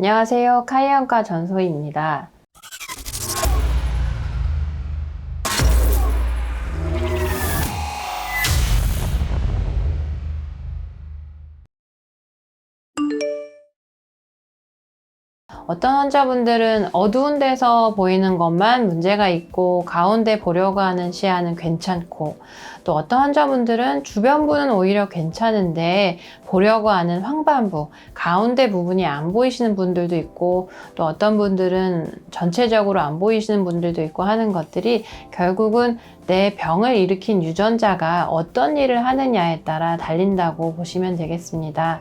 안녕하세요. 카이언과 전소희입니다. 어떤 환자분들은 어두운 데서 보이는 것만 문제가 있고 가운데 보려고 하는 시야는 괜찮고 또 어떤 환자분들은 주변부는 오히려 괜찮은데 보려고 하는 황반부, 가운데 부분이 안 보이시는 분들도 있고 또 어떤 분들은 전체적으로 안 보이시는 분들도 있고 하는 것들이 결국은 내 병을 일으킨 유전자가 어떤 일을 하느냐에 따라 달린다고 보시면 되겠습니다.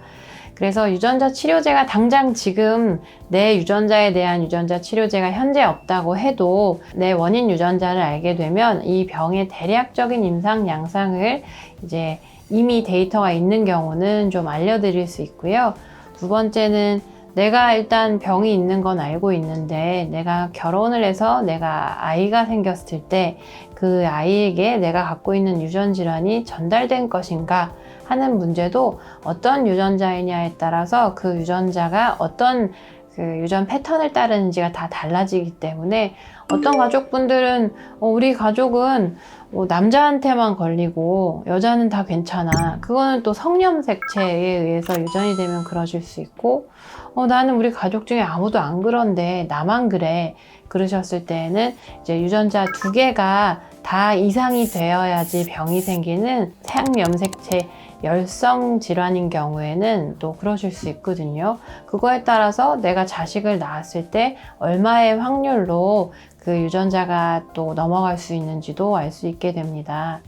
그래서 유전자 치료제가 당장 지금 내 유전자에 대한 유전자 치료제가 현재 없다고 해도 내 원인 유전자를 알게 되면 이 병의 대략적인 임상 양상을 이제 이미 데이터가 있는 경우는 좀 알려드릴 수 있고요. 두 번째는 내가 일단 병이 있는 건 알고 있는데 내가 결혼을 해서 내가 아이가 생겼을 때 그 아이에게 내가 갖고 있는 유전 질환이 전달된 것인가 하는 문제도 어떤 유전자이냐에 따라서 그 유전자가 어떤 그 유전 패턴을 따르는지가 다 달라지기 때문에 어떤 가족분들은 어, 우리 가족은 뭐 남자한테만 걸리고 여자는 다 괜찮아. 그거는 또 성염색체에 의해서 유전이 되면 그러실 수 있고 어, 나는 우리 가족 중에 아무도 안 그런데 나만 그래. 그러셨을 때에는 이제 유전자 두 개가 다 이상이 되어야지 병이 생기는 생염색체 열성 질환인 경우에는 또 그러실 수 있거든요. 그거에 따라서 내가 자식을 낳았을 때 얼마의 확률로 그 유전자가 또 넘어갈 수 있는지도 알 수 있게 됩니다.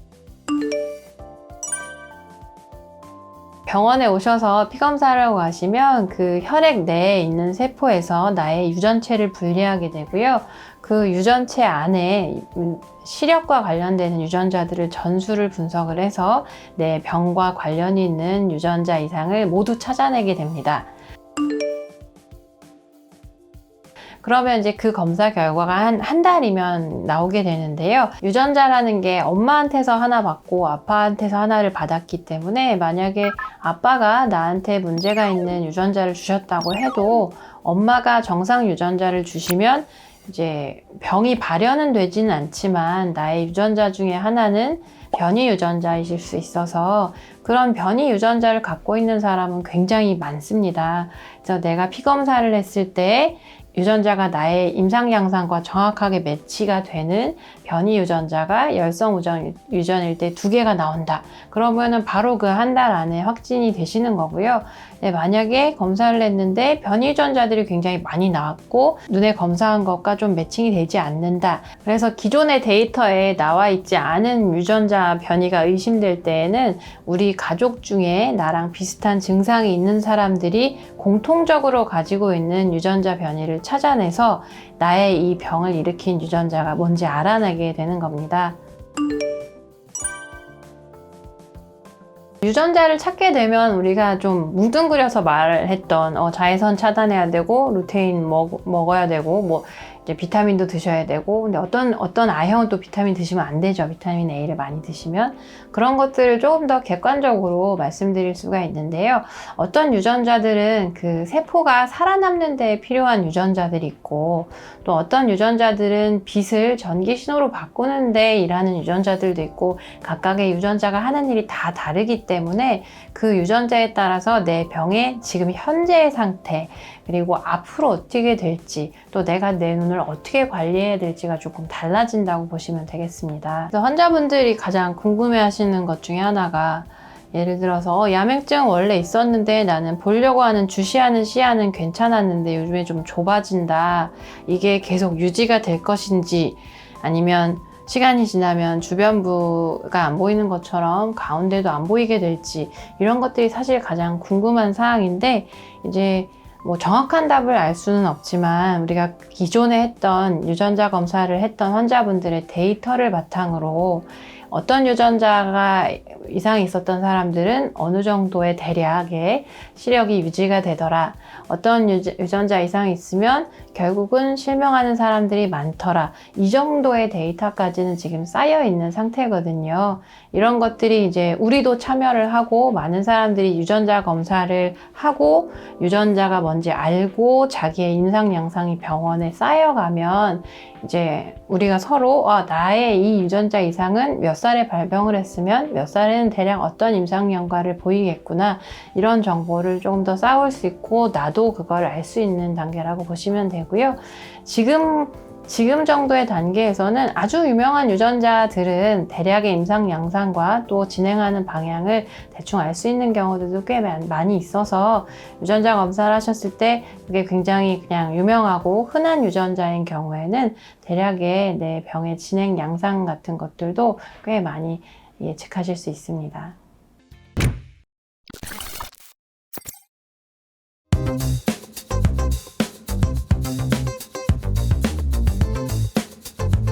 병원에 오셔서 피검사를 하고 가시면 그 혈액 내에 있는 세포에서 나의 유전체를 분리하게 되고요. 그 유전체 안에 시력과 관련되는 유전자들을 전수를 분석을 해서 내 병과 관련이 있는 유전자 이상을 모두 찾아내게 됩니다. 그러면 이제 그 검사 결과가 한, 한 달이면 나오게 되는데요. 유전자라는 게 엄마한테서 하나 받고 아빠한테서 하나를 받았기 때문에 만약에 아빠가 나한테 문제가 있는 유전자를 주셨다고 해도 엄마가 정상 유전자를 주시면 이제 병이 발현은 되지는 않지만 나의 유전자 중에 하나는 변이 유전자이실 수 있어서 그런 변이 유전자를 갖고 있는 사람은 굉장히 많습니다. 그래서 내가 피 검사를 했을 때 유전자가 나의 임상 양상과 정확하게 매치가 되는 변이 유전자가 열성 우전 유전일 때 두 개가 나온다. 그러면은 바로 그 한 달 안에 확진이 되시는 거고요. 네, 만약에 검사를 했는데 변이 유전자들이 굉장히 많이 나왔고 눈에 검사한 것과 좀 매칭이 되지 않는다. 그래서 기존의 데이터에 나와 있지 않은 유전자 변이가 의심될 때에는 우리 가족 중에 나랑 비슷한 증상이 있는 사람들이 공통적으로 가지고 있는 유전자 변이를 찾아내서 나의 이 병을 일으킨 유전자가 뭔지 알아내게 되는 겁니다. 유전자를 찾게 되면 우리가 좀 뭉뚱그려서 말했던 어, 자외선 차단해야 되고 루테인 먹, 먹어야 되고 뭐 이제 비타민도 드셔야 되고 근데 어떤 어떤 아형은 또 비타민 드시면 안 되죠. 비타민 A를 많이 드시면. 그런 것들을 조금 더 객관적으로 말씀드릴 수가 있는데요. 어떤 유전자들은 그 세포가 살아남는 데 필요한 유전자들이 있고 또 어떤 유전자들은 빛을 전기 신호로 바꾸는 데 일하는 유전자들도 있고 각각의 유전자가 하는 일이 다 다르기 때문에 그 유전자에 따라서 내 병의 지금 현재의 상태 그리고 앞으로 어떻게 될지 또 내가 내 눈을 어떻게 관리해야 될지가 조금 달라진다고 보시면 되겠습니다. 그래서 환자분들이 가장 궁금해 하시는 것 중에 하나가 예를 들어서 어, 야맹증 원래 있었는데 나는 보려고 하는 주시하는 시야는 괜찮았는데 요즘에 좀 좁아진다. 이게 계속 유지가 될 것인지 아니면 시간이 지나면 주변부가 안 보이는 것처럼 가운데도 안 보이게 될지 이런 것들이 사실 가장 궁금한 사항인데 이제 뭐 정확한 답을 알 수는 없지만 우리가 기존에 했던 유전자 검사를 했던 환자분들의 데이터를 바탕으로 어떤 유전자가 이상 있었던 사람들은 어느 정도의 대략의 시력이 유지가 되더라. 어떤 유전자 이상이 있으면 결국은 실명하는 사람들이 많더라. 이 정도의 데이터까지는 지금 쌓여 있는 상태거든요. 이런 것들이 이제 우리도 참여를 하고 많은 사람들이 유전자 검사를 하고 유전자가 뭔지 알고 자기의 임상 양상이 병원에 쌓여가면 이제 우리가 서로 아, 나의 이 유전자 이상은 몇 살에 발병을 했으면 몇 살에 는 대략 어떤 임상 연과를 보이겠구나 이런 정보를 조금 더 쌓을 수 있고 나도 그걸 알 수 있는 단계라고 보시면 되고요. 지금 지금 정도의 단계에서는 아주 유명한 유전자들은 대략의 임상 양상과 또 진행하는 방향을 대충 알 수 있는 경우들도 꽤 많- 많이 있어서 유전자 검사를 하셨을 때 그게 굉장히 그냥 유명하고 흔한 유전자인 경우에는 대략의 내 병의 진행 양상 같은 것들도 꽤 많이 예측하실 수 있습니다.